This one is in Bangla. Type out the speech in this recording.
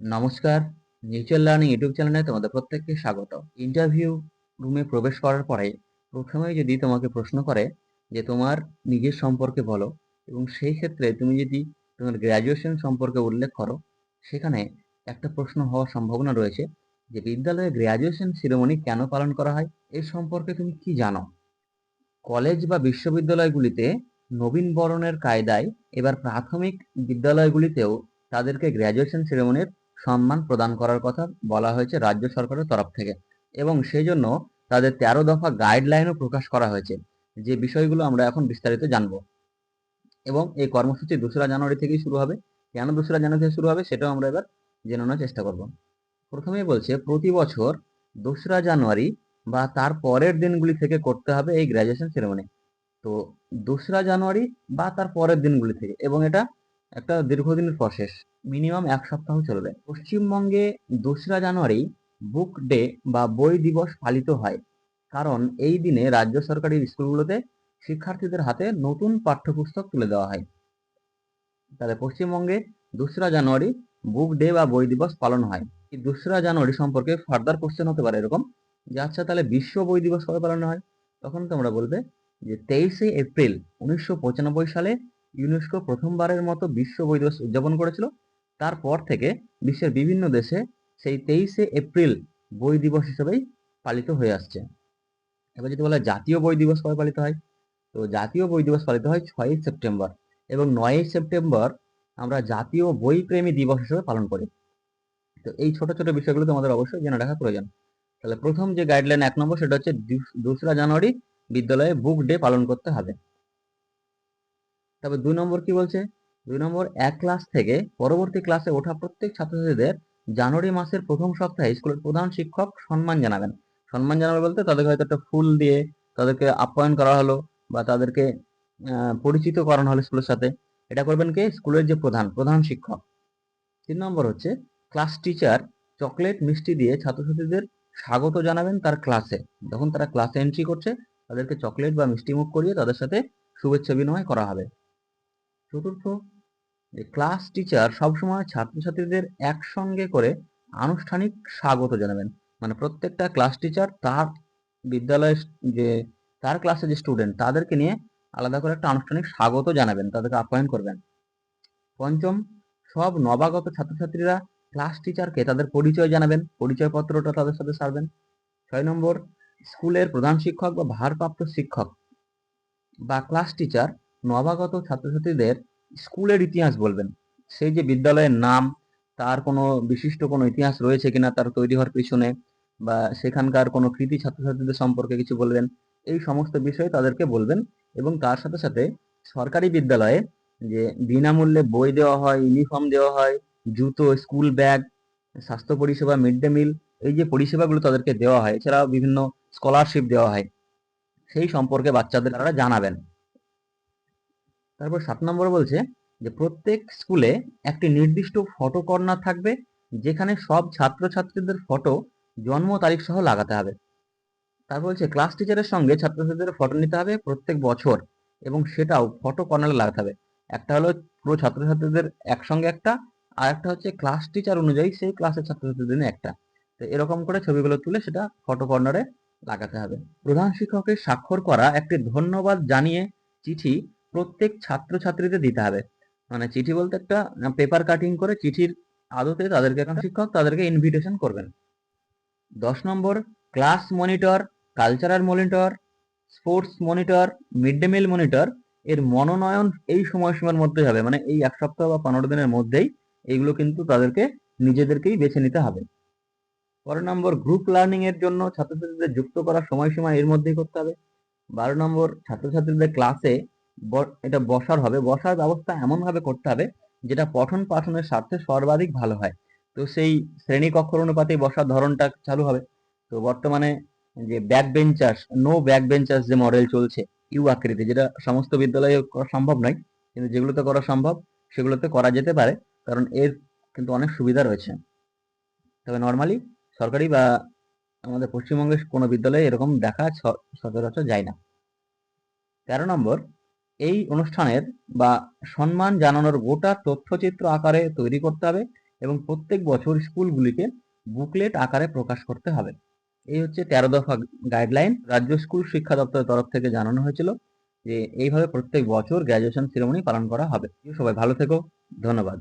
নমস্কার মিউচুয়াল লার্নিং ইউটিউব চ্যানেলে তোমাদের প্রত্যেককে স্বাগত। ইন্টারভিউ রুমে প্রবেশ করার পরে প্রথমেই যদি তোমাকে প্রশ্ন করে যে তোমার নিজের সম্পর্কে বলো এবং সেই ক্ষেত্রে তুমি যদি তোমার গ্র্যাজুয়েশন সম্পর্কে উল্লেখ করো, সেখানে একটা প্রশ্ন হওয়ার সম্ভাবনা রয়েছে যে বিদ্যালয়ে গ্র্যাজুয়েশন সেরেমনি কেন পালন করা হয়, এর সম্পর্কে তুমি কি জানো? কলেজ বা বিশ্ববিদ্যালয়গুলিতে নবীন বরণের কায়দায় এবার প্রাথমিক বিদ্যালয়গুলিতেও তাদেরকে গ্র্যাজুয়েশন সেরেমনির সম্মান প্রদান করার কথা বলা হয়েছে রাজ্য সরকারের তরফ থেকে। এবং সেই জন্য তাদের তেরো দফা গাইডলাইনও প্রকাশ করা হয়েছে। যে বিষয়গুলো আমরা এখন বিস্তারিত জানব। এবং এই কর্মসূচি দোসরা জানুয়ারি থেকেই শুরু হবে। কেন দোসরা জানুয়ারি থেকে শুরু হবে সেটাও আমরা এবার জেনে নেওয়ার চেষ্টা করব। প্রথমেই বলছে, প্রতি বছর দোসরা জানুয়ারি বা তার পরের দিনগুলি থেকে করতে হবে এই গ্র্যাজুয়েশন সেরেমনি তো দোসরা জানুয়ারি বা তার পরের দিনগুলি থেকে। এবং এটা একটা দীর্ঘদিনের প্রসেস মিনিমাম এক সপ্তাহ চলবে। পশ্চিমবঙ্গে দোসরা জানুয়ারি বুক ডে বা বই দিবস পালিত হয়, কারণ এই দিনে রাজ্য সরকারি স্কুলগুলোতে শিক্ষার্থীদের হাতে নতুন পাঠ্যপুস্তক তুলে দেওয়া হয়। তাহলে পশ্চিমবঙ্গে দোসরা জানুয়ারি বুক ডে বা বই দিবস পালন হয়। এই দোসরা জানুয়ারি সম্পর্কে ফার্দার কোশ্চেন হতে পারে এরকম, যে আচ্ছা তাহলে বিশ্ব বই দিবস কবে পালন হয়? তখন তোমরা বলবে যে তেইশে এপ্রিল উনিশশো পঁচানব্বই সালে ইউনেস্কো প্রথমবারের মতো বিশ্ব বই দিবস উদযাপন করেছিল। তারপর থেকে বিশ্বের বিভিন্ন দেশে সেই তেইশে এপ্রিল বই দিবস হিসেবেই পালিত হয়ে আসছে। এবার যদি বলা জাতীয় বই দিবস কবে পালিত হয়? তো জাতীয় বই দিবস পালিত হয় ছয়ই সেপ্টেম্বর এবং নয়ই সেপ্টেম্বর আমরা জাতীয় বই প্রেমী দিবস হিসেবে পালন করি। তো এই ছোট ছোট বিষয়গুলো তোমাদের অবশ্যই জেনে রাখা প্রয়োজন। তাহলে প্রথম যে গাইডলাইন এক নম্বর সেটা হচ্ছে দোসরা জানুয়ারি বিদ্যালয়ে বুক ডে পালন করতে হবে। তবে দুই নম্বর কি বলছে? দুই নম্বর, এক ক্লাস থেকে পরবর্তী ক্লাসে ওঠা প্রত্যেক ছাত্রছাত্রীদের জানুয়ারি মাসের প্রথম সপ্তাহে স্কুলের প্রধান শিক্ষক সম্মান জানাবেন। সম্মান জানাবে বলতে তাদেরকে হয়তো একটা ফুল দিয়ে তাদেরকে আপ্যায়ন করা হলো বা তাদেরকে পরিচিত করানো হলো স্কুলের সাথে। এটা করবেন কে? স্কুলের যে প্রধান প্রধান শিক্ষক। তিন নম্বর হচ্ছে ক্লাস টিচার চকলেট মিষ্টি দিয়ে ছাত্রছাত্রীদের স্বাগত জানাবেন তার ক্লাসে যখন তারা ক্লাসে এন্ট্রি করছে, তাদেরকে চকলেট বা মিষ্টি মুখ করিয়ে তাদের সাথে শুভেচ্ছা বিনিময় করা হবে। চতুর্থ যে ক্লাস টিচার সবসময় ছাত্রছাত্রীদের একসঙ্গে করে আনুষ্ঠানিক স্বাগত জানাবেন। মানে প্রত্যেকটা ক্লাস টিচার তার বিদ্যালয়ের যে, তার ক্লাসে যে স্টুডেন্ট তাদেরকে নিয়ে আলাদা করে একটা আনুষ্ঠানিক স্বাগত জানাবেন, তাদেরকে আপ্যায়ন করবেন। পঞ্চম, সব নবাগত ছাত্রছাত্রীরা ক্লাস টিচারকে তাদের পরিচয় জানাবেন, পরিচয়পত্রটা তাদের সাথে সারবেন। ছয় নম্বর, স্কুলের প্রধান শিক্ষক বা ভারপ্রাপ্ত শিক্ষক বা ক্লাস টিচার নবাগত ছাত্রছাত্রীদের স্কুলের ইতিহাস বলবেন। সেই যে বিদ্যালয়ের নাম, তার কোনো বিশিষ্ট কোনো ইতিহাস রয়েছে কিনা, তার তৈরি হওয়ার পিছনে বা সেখানকার কোনো কৃতি ছাত্রছাত্রীদের সম্পর্কে কিছু বলবেন, এই সমস্ত বিষয়ে তাদেরকে বলবেন এবং তার সাথে সাথে সরকারি বিদ্যালয়ে যে বিনামূল্যে বই দেওয়া হয়, ইউনিফর্ম দেওয়া হয়, জুতো, স্কুল ব্যাগ, স্বাস্থ্য পরিষেবা, মিড ডে মিল, এই যে পরিষেবাগুলো তাদেরকে দেওয়া হয়, এছাড়াও বিভিন্ন স্কলারশিপ দেওয়া হয়, সেই সম্পর্কে বাচ্চাদের তারা জানাবেন। তারপর সাত নম্বর বলছে যে প্রত্যেক স্কুলে একটি নির্দিষ্ট ফটো কর্নার থাকবে, যেখানে সব ছাত্রছাত্রীদের ফটো জন্ম তারিখ সহ লাগাতে হবে। তারপর বলছে ক্লাস টিচারের সঙ্গে ছাত্রছাত্রীদের ফটো নিতে হবে প্রত্যেক বছর এবং সেটাও ফটো কর্নারে লাগাতে হবে। একটা হলো পুরো ছাত্রছাত্রীদের একসঙ্গে একটা, আর একটা হচ্ছে ক্লাস টিচার অনুযায়ী সেই ক্লাসের ছাত্রছাত্রীদের একটা। তো এরকম করে ছবিগুলো তুলে সেটা ফটো কর্নারে লাগাতে হবে। প্রধান শিক্ষকের স্বাক্ষর করা একটি ধন্যবাদ জানিয়ে চিঠি প্রত্যেক ছাত্রছাত্রীদের দিতে হবে। মানে চিঠি বলতে একটা পেপার কাটিং করে চিঠির আদতে তাদেরকে শিক্ষক তাদেরকে ইনভিটেশন করবেন। দশ নম্বর class monitor cultural monitor sports monitor mid day meal monitor এর মনোনয়ন এই সময়সীমার মধ্যে হবে। মানে এই এক সপ্তাহ বা পনেরো দিনের মধ্যেই এইগুলো কিন্তু তাদেরকে নিজেদেরকেই বেছে নিতে হবে। পরের নম্বর গ্রুপ লার্নিং এর জন্য ছাত্রছাত্রীদের যুক্ত করার সময়সীমা এর মধ্যেই করতে হবে। বারো নম্বর, ছাত্রছাত্রীদের ক্লাসে এটা বসার হবে। বসার ব্যবস্থা এমনভাবে করতে হবে যেটা পঠন পাঠনের স্বার্থে সর্বাধিক ভালো হয়। তো সেই শ্রেণি কক্ষর অনুপাতে বসার ধরনটা চালু হবে। তো বর্তমানে যে back benchers no back benchers যে মডেল চলছে ইউ আকৃতি, যেটা সমস্ত বিদ্যালয়ে করা সম্ভব নয়, কিন্তু যেগুলোতে করা সম্ভব সেগুলোতে করা যেতে পারে, কারণ এর কিন্তু অনেক সুবিধা রয়েছে। তবে নর্মালি সরকারি বা আমাদের পশ্চিমবঙ্গের কোনো বিদ্যালয়ে এরকম দেখা সচরাচর যায় না। তেরো নম্বর এই অনুষ্ঠানের বা সম্মান জানানোর গোটা তথ্যচিত্র আকারে তৈরি করতে হবে এবং প্রত্যেক বছর স্কুলগুলিকে বুকলেট আকারে প্রকাশ করতে হবে। এই হচ্ছে তেরো দফা গাইডলাইন। রাজ্য স্কুল শিক্ষা দপ্তরের তরফ থেকে জানানো হয়েছিল যে, এইভাবে প্রত্যেক বছর গ্র্যাজুয়েশন সেরেমনি পালন করা হবে। সবাই ভালো থেকো। ধন্যবাদ।